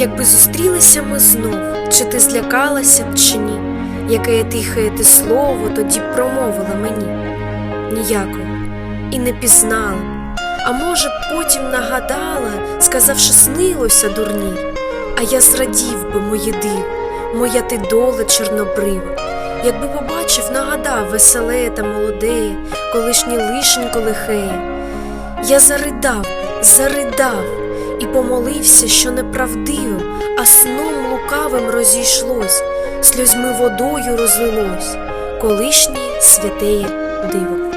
Якби зустрілися ми знов, чи ти злякалася б чи ні, яке тихе ти слово тоді промовила мені? Ніякого, і не пізнала, а може, потім нагадала, сказавши, снилося дурні, а я зрадів би моє диво, моя ти доле чорнобрива, якби побачив, нагадав веселе та молоде, колишнє лишенько лихеє. Я заридав, заридав і помолився, що неправдиво, а сном лукавим розійшлось, сльозьми водою розлилось, колишнє святеє диво.